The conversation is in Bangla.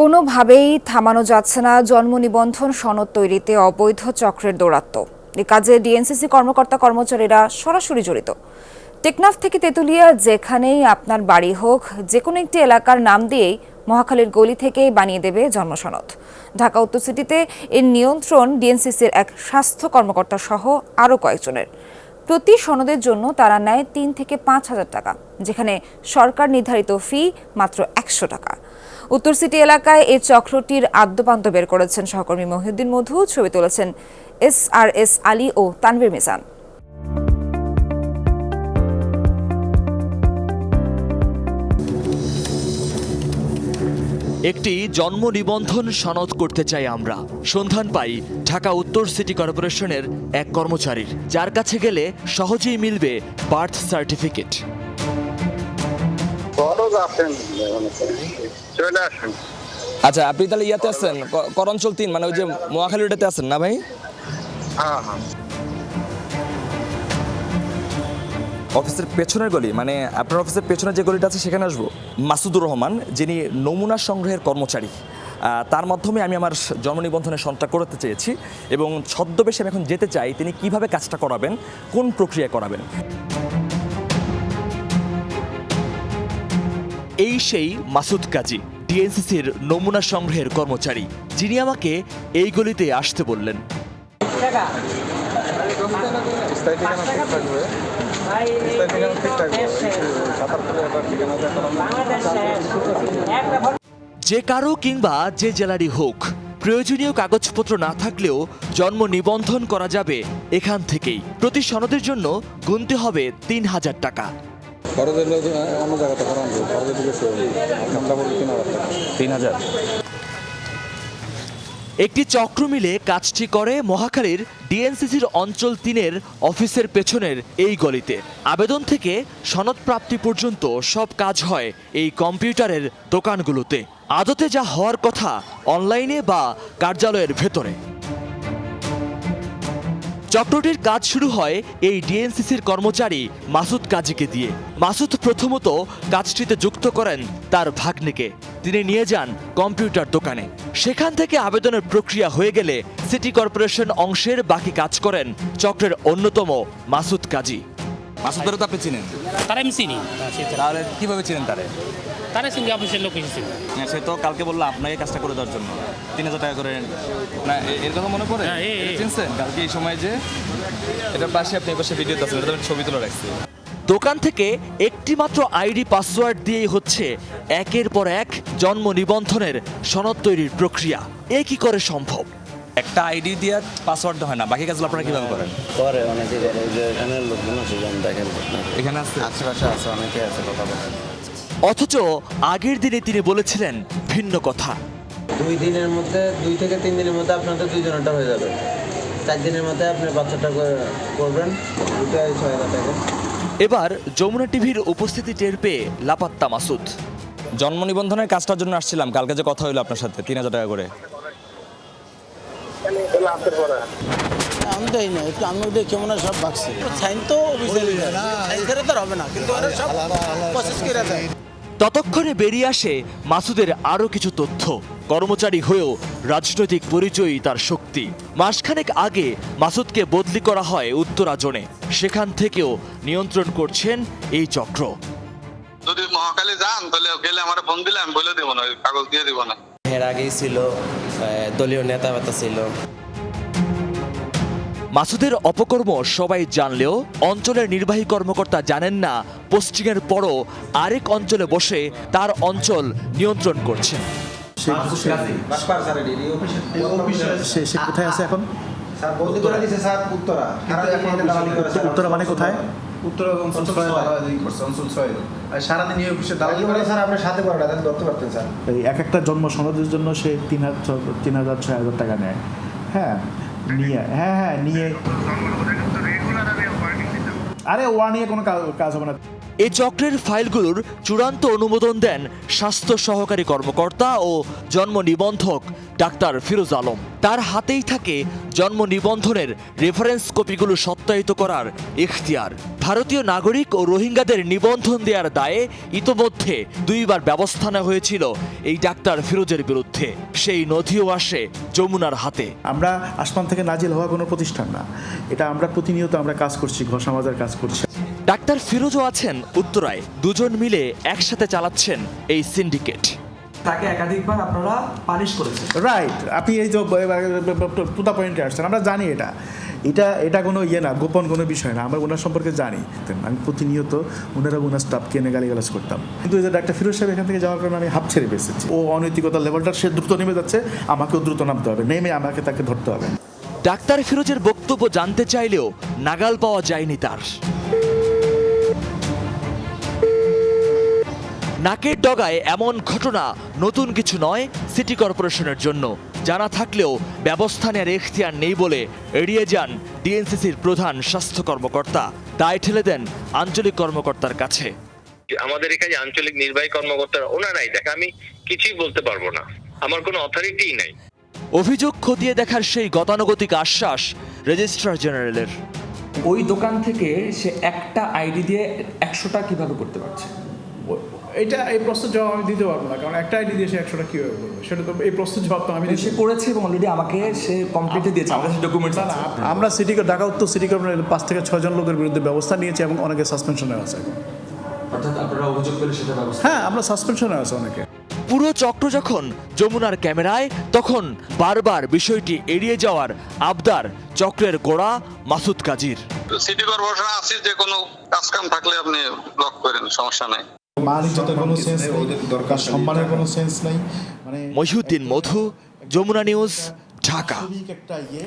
কোনোভাবেই থামানো যাচ্ছে না জন্ম নিবন্ধন সনদ তৈরিতে অবৈধ চক্রের দৌরাত্ম্য। এ কাজে ডিএনসিসি কর্মকর্তা কর্মচারীরা সরাসরি জড়িত। টেকনাফ থেকে তেঁতুলিয়া যেখানেই আপনার বাড়ি হোক যে কোনো একটি এলাকার নাম দিয়েই মহাখালীর গলি থেকেই বানিয়ে দেবে জন্মসনদ। ঢাকা উত্তর সিটিতে এর নিয়ন্ত্রণ ডিএনসিসির এক স্বাস্থ্য কর্মকর্তা সহ আরও কয়েকজনের। প্রতি সনদের জন্য তারা নেয় তিন থেকে পাঁচ হাজার টাকা, যেখানে সরকার নির্ধারিত ফি মাত্র একশো টাকা। উত্তর সিটি এলাকায় এই চক্রটির আদ্যপান্ত বের করেছেন সহকর্মী মহিউদ্দিন মধু, ছবি তুলেছেন এস আর এস আলী ও তানভীর মিজান। একটি জন্ম নিবন্ধন সনদ করতে চাই আমরা। সন্ধান পাই ঢাকা উত্তর সিটি কর্পোরেশনের এক কর্মচারীর, যার কাছে গেলে সহজেই মিলবে বার্থ সার্টিফিকেট। চলে আসেন। আচ্ছা আপনি তাহলে ইয়াতে আছেন? করঞ্চল তিন মানে ওই যে মোয়াখালীটাতে আছেন না ভাই? হ্যাঁ হ্যাঁ। অফিসের পেছনের গলি মানে আপনার অফিসের পেছনে যে গলিটা আছে সেখানে আসব। মাসুদুর রহমান যিনি নমুনা সংগ্রহের কর্মচারী। তার মাধ্যমে আমি আমার জন্ম নিবন্ধনের সনদটা করতে চেয়েছি এবং ছদ্মবেশে আমি এখন যেতে চাই তিনি কীভাবে কাজটা করাবেন কোন প্রক্রিয়া করাবেন? এই সেই মাসুদ কাজী ডিএনসিসির নমুনা সংগ্রহের কর্মচারী যিনি আমাকে এই গলিতে আসতে বললেন। যে কারও কিংবা যে জেলারই হোক প্রয়োজনীয় কাগজপত্র না থাকলেও জন্ম নিবন্ধন করা যাবে এখান থেকেই। প্রতি সনদের জন্য গুনতে হবে তিন হাজার টাকা। অন্য জায়গাতে খরচ তিন হাজার তিন হাজার। একটি চক্র মিলে কাজটি করে মহাখালীর ডিএনসিসির অঞ্চল তিনের অফিসের পেছনের এই গলিতে। আবেদন থেকে সনদ প্রাপ্তি পর্যন্ত সব কাজ হয় এই কম্পিউটারের দোকানগুলোতে। আদতে যা হওয়ার কথা অনলাইনে বা কার্যালয়ের ভেতরে। চক্রটির কাজ শুরু হয় এই ডিএনসিসির কর্মচারী মাসুদ কাজীকে দিয়ে। মাসুদ প্রথমত কাজটিতে যুক্ত করেন তার ভাগ্নিকে। তিনি নিয়ে যান কম্পিউটার দোকানে। সেখান থেকে আবেদনের প্রক্রিয়া হয়ে গেলে সিটি কর্পোরেশন অংশের বাকি কাজ করেন চক্রের অন্যতম মাসুদ কাজী। মাসুদরা তো আপনি চিনেন? তারা আমি চিনি। হ্যাঁ, সে তাহলে কীভাবে চিনেন তারে? তারা চিনি অফিসের লোক এসেছিল হ্যাঁ, সে তো কালকে বলল আপনাকে কাজটা করে দেওয়ার জন্য। তিন হাজার টাকা করে না এ- এর কথা মনে পড়ে? হ্যাঁ, এ- এ- এটা চিনছেন কালকে এই সময় যে এটা পাশে আপনি এই পাশে ভিডিও আছেন এটা তো আমি ছবি তুলে রাখছি। দোকান থেকে একটি মাত্র আইডি পাসওয়ার্ড দিয়েই হচ্ছে একের পর এক জন্ম নিবন্ধনের সনদ তৈরির প্রক্রিয়া। এ কি করে সম্ভব? একটা আইডি দিয়ে পাসওয়ার্ড হয় না বাকি কাজগুলো আপনারা কীভাবে করেন? করে অনেকে করে যে এখানে লোকজন আছে যেমন দেখেন এখানে আছে? আশেপাশে আছে অনেকে আছে কথা বলেন অথচ আগের দিনে তিনি বলেছিলেন ভিন্ন কথা। দুই দিনের মধ্যে দুই থেকে তিন দিনের মধ্যে আপনাদের দুইজনেরটা হয়ে যাবে। চার দিনের মধ্যে আপনি বাচ্চাটা করবেন দুটো ছয় হাজার টাকা। এবার যমুনা টিভির উপস্থিতি টের পেয়ে লাপাত্তা মাসুদ। জন্ম নিবন্ধনের কাজটার জন্য আসছিলাম কালকে যে কথা হইল আপনার সাথে তিন হাজার টাকা করে। আমি দেই না একটু আমি দেখে মনে হয় সব বাকছে সাইন তো অফিসিয়ালি তো হবে না কিন্তু ওরা সব প্রসেস করে দেয়। ততক্ষণে বেরিয়ে আসে মাসুদের আরও কিছু তথ্য। কর্মচারী হয়েও রাজনৈতিক পরিচয়ই তার শক্তি। মাসখানেক আগে মাসুদকে বদলি করা হয় উত্তরাজনে। সেখান থেকেও নিয়ন্ত্রণ করছেন এই চক্র। যদি মহাকালী যান তাহলে গেলে আমার ফোন দিলে আমি বলে দিব না কাগজ দিয়ে দিব না। এর আগেই ছিল দলীয় নেতা বেতা ছিল। মাসুদের অপকর্ম সবাই জানলেও অঞ্চলের নির্বাহী কর্মকর্তা জানেন না পোস্টিংয়ের পরও আরেক অঞ্চলে বসে তার অঞ্চল নিয়ন্ত্রণ করছে সে সে কোথায় আছে এখন? উত্তরা। মানে কোথায়? উত্তর অঞ্চল ছয়। দালালি করছে অঞ্চল ছয় আর সারাদিন এই অফিসে দালালি করে? স্যার আপনার সাথে ধরতে পারতেন স্যার। এই এক একটা জন্ম সনদের জন্য সে তিন হাজার তিন হাজার ছয় হাজার টাকা নেয়। হ্যাঁ নিয়ে হ্যাঁ হ্যাঁ নিয়ে। আরে ওয়া নিয়ে কোনো কাজ কাজ হবে না। এই চক্রের ফাইলগুলোর চূড়ান্ত অনুমোদন দেন স্বাস্থ্য সহকারী কর্মকর্তা ও জন্ম নিবন্ধক ডাক্তার ফিরোজ আলম। তার হাতেই থাকে জন্ম নিবন্ধনের রেফারেন্স কপিগুলো সত্যায়িত করার এখতিয়ার। ভারতীয় নাগরিক ও রোহিঙ্গাদের নিবন্ধন দেওয়ার দায়ে ইতোমধ্যে দুইবার ব্যবস্থা নেওয়া হয়েছিল এই ডাক্তার ফিরোজের বিরুদ্ধে। সেই নথিও আসে যমুনার হাতে। আমরা আসমান থেকে নাজিল হওয়া কোনো প্রতিষ্ঠান না। এটা আমরা প্রতিনিয়ত আমরা কাজ করছি, ঘষা মাজার কাজ করছি। ডাক্তার ফিরোজও আছেন উত্তরায়। দুজন মিলে একসাথে চালাচ্ছেন এই সিন্ডিকেট। তাকে একাধিকবার আপনারা পানিশ করেছেন। রাইট আপনি এই যে পুতা পয়েন্টে আসছেন আমরা জানি এটা। এটা এটা কোনো ইয়ে না গোপন কোনো বিষয় না আমরা ওনার সম্পর্কে জানি। আমি প্রতিনিয়ত ওনারা ওনার স্টাফকে এনে গালিগালাজ করতাম। কিন্তু এই যে ডাক্তার ফিরোজ সাহেব এখান থেকে যাওয়ার কারণে আমি হাফ ছেড়ে বেসেছি ও অনৈতিকতার লেভেলটা সে দ্রুত নেমে যাচ্ছে আমাকেও দ্রুত নামতে হবে। নেমে আমাকে তাকে ধরতে হবে। ডাক্তার ফিরোজের বক্তব্য জানতে চাইলেও নাগাল পাওয়া যায়নি তার। নাকের ডগায় এমন ঘটনা নতুন কিছু নয় সিটি কর্পোরেশনের জন্য। জানা থাকলেও ব্যবস্থা নেওয়ার এখতিয়ার নেই বলে এড়িয়ে যান ডিএনসিসির প্রধান স্বাস্থ্য কর্মকর্তা। দায় ঠেলে দেন আঞ্চলিক কর্মকর্তার কাছে। আমাদের এখানে আঞ্চলিক নির্বাহী কর্মকর্তারা ওনারাই দেখে আমি কিছুই বলতে পারব না। আমার কোনো অথরিটিই নাই। অভিযোগ খতিয়ে দেখার সেই গতানুগতিক আশ্বাস রেজিস্ট্রার জেনারেলের। ওই দোকান থেকে সে একটা আইডি দিয়ে একশোটা কীভাবে করতে পারছে? এটা এই প্রশ্নের জবাব আমি দিতে পারব না কারণ একটা আইডি দিয়ে সে একশোটা কীভাবে করবে? সেটা তো এই প্রশ্নের জবাব তো আমি সে করেছে এবং অলরেডি আমাকে সে কমপ্লিটে দিয়েছে আমার কাছে ডকুমেন্টস না, আমরা সিটি ঢাকা উত্তর সিটি কর্পোরেশনের পাঁচ থেকে ছজন লোকের বিরুদ্ধে ব্যবস্থা নিয়েছি এবং অনেকে সাসপেনশনে আছে। এখন। অর্থাৎ আপনারা অভিযোগ পেলে সেটা ব্যবস্থা হ্যাঁ আমরা সাসপেনশনে আছে অনেকে। পুরো চক্র যখন যমুনার ক্যামেরায় তখন বারবার বিষয়টি এড়িয়ে যাওয়ার আবদার চক্রের গোড়া মাসুদ কাজীর। সিটি কর্পোরেশন আছে যে কোনো কাজ কাম থাকলে আপনি ব্লক করেন সমস্যা নাই। মান ইজ্জতের কোনো সেন্স নেই দরকার সম্মানের কোনো সেন্স নেই। মানে মহিউদ্দিন মধু যমুনা নিউজ ঢাকা। একটা ইয়ে।